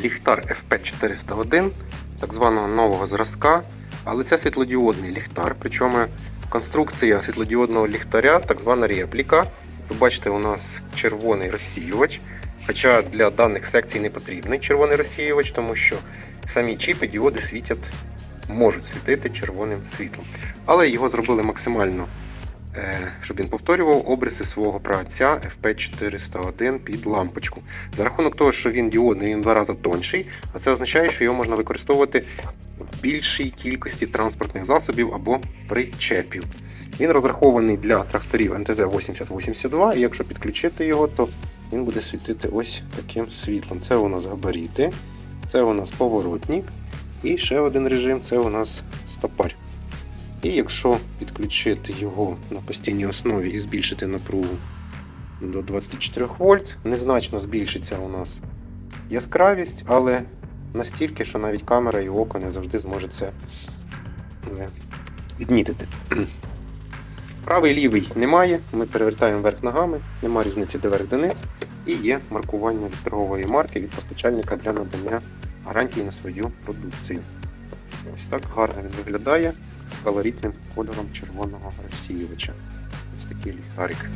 ліхтар FP401, так званого нового зразка, але це світлодіодний ліхтар, причому конструкція світлодіодного ліхтаря, так звана репліка. Ви бачите, у нас червоний розсіювач, хоча для даних секцій не потрібний червоний розсіювач, тому що самі чіпи діоди світять, можуть світити червоним світлом. Але його зробили максимально щоб він повторював обриси свого праотця FP401 під лампочку. За рахунок того, що він діодний, він два рази тонший, а це означає, що його можна використовувати в більшій кількості транспортних засобів або причепів. Він розрахований для тракторів МТЗ 8082, і якщо підключити його, то він буде світити ось таким світлом. Це у нас габаріти, це у нас поворотник, і ще один режим це у нас стопарь. І якщо підключити його на постійній основі і збільшити напругу до 24 вольт, незначно збільшиться у нас яскравість, але настільки, що навіть камера і око не завжди зможе це е, відмітити. Правий лівий немає, ми перевертаємо вверх ногами, немає різниці де верх, де низ, і є маркування від торгової марки від постачальника для надання гарантії на свою продукцію. Ось так гарно він виглядає з колоритним кольором червоного розсіювача. Ось такий ліхтарик.